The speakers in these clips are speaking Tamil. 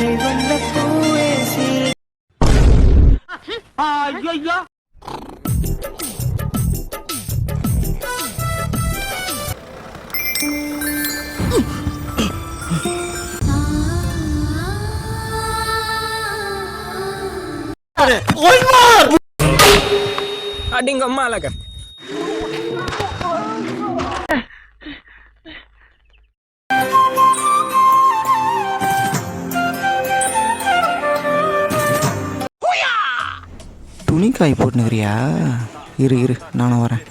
சிவந்த பூவே ஐயோ அடிங்க அம்மா அழகா துணி காய் போட்டுனுக்கிறியா இரு இரு நானும் வரேன்.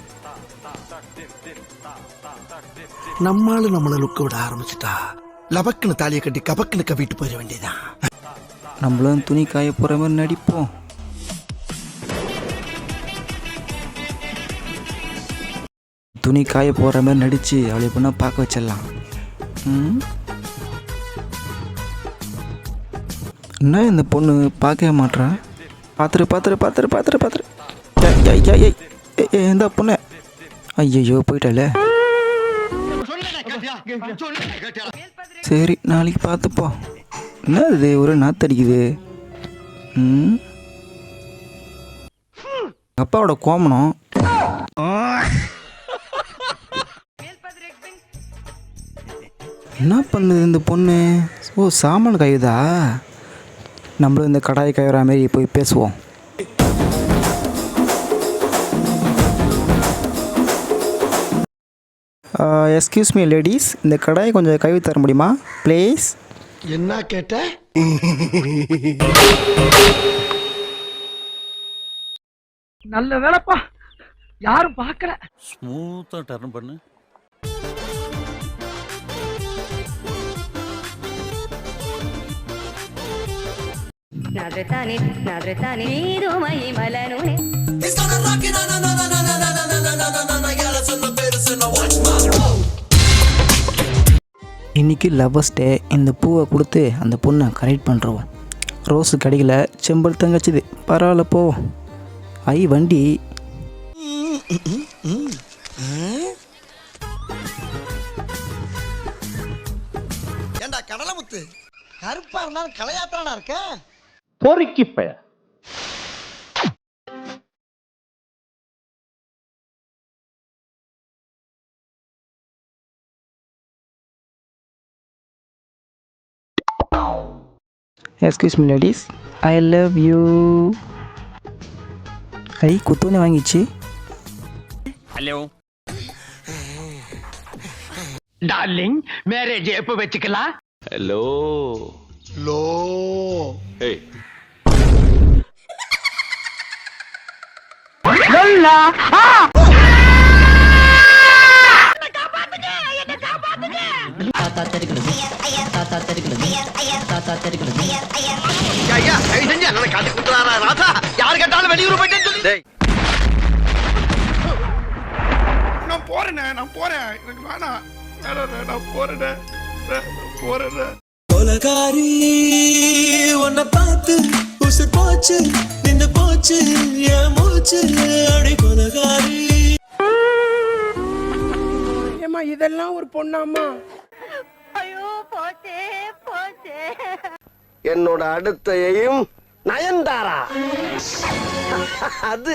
நம்மாளு நம்மள லுக்க விட ஆரம்பிச்சிட்டா லபக்குன்னு தாலியை கட்டி கபக்குன்னு கவிட்டு போயிட வேண்டியதான் நம்மளும் துணி காய போகிற மாதிரி நடிப்போம். துணி காய போகிற மாதிரி நடித்து அவளை பொண்ணை பார்க்க வச்சிடலாம்? என்ன இந்த பொண்ணு பார்க்கவே மாட்றா? பார்த்துரு பார்த்துரு பார்த்துரு பார்த்துரு பார்த்துரு எந்த பொண்ணு. ஐயோ போயிட்டாலே சரி நாளைக்கு பார்த்துப்போம் என்ன இது ஒரு நாத்தடிக்குது ம்? அப்பாவோட கோமணம் என்ன பண்ணுது இந்த பொண்ணு? ஓ சாமான் கையுதா நம்மளும் இந்த கடாய் கையுற மாதிரி போய் பேசுவோம். எஸ்கியூஸ் மீ லேடிஸ் இந்த கடாயை கொஞ்சம் கழுவி தர முடியுமா? ப்ளீஸ் என்ன கேட்ட? நல்ல வேலைப்பா. யாரும் பார்க்கல. ஸ்மூத்தா டர்ன் பண்ணு. నాదృతాని నాదృతాని నీరు మహిమలను இன்னைக்கு லவ்வர்ஸ் டே இந்த பூவை கொடுத்து அந்த பொண்ணை கரெக்ட் பண்ணுறோம் ரோஸு கடையில் செம்பல் தங்கச்சிது பரவாயில்ல போ ஐ வண்டி ஏண்டா கடலை முத்து கருப்பா இருந்தாலும் கலையாத்தானா இருக்க பொறுக்கி பய excuse me ladies I love you I குத்தோனே வாங்கிச்சு. ஹலோ டார்லிங் மேரேஜ் எப்ப வச்சுக்கலாம்? ஹலோ லோ ஹே ஐயா கை செஞ்சு என்ன காட்டி குத்துறாரா ராசா யார் கேட்டாலும் வெளியூர் போயிட்டேன்னு சொல்லி நான் போறேனே நான் போறேன். எனக்கு வேணாம். வேணாம், நான் போறேனே. போறேனே. கொலகாரி உன்னை பார்த்து உசு போச்சு நின்று போச்சு போச்சு ஏமா இதெல்லாம் ஒரு பொண்ணாமா ஐயோ போச்சே போச்சே. என்னோட அடுத்தையும் நயன்தாரா. அது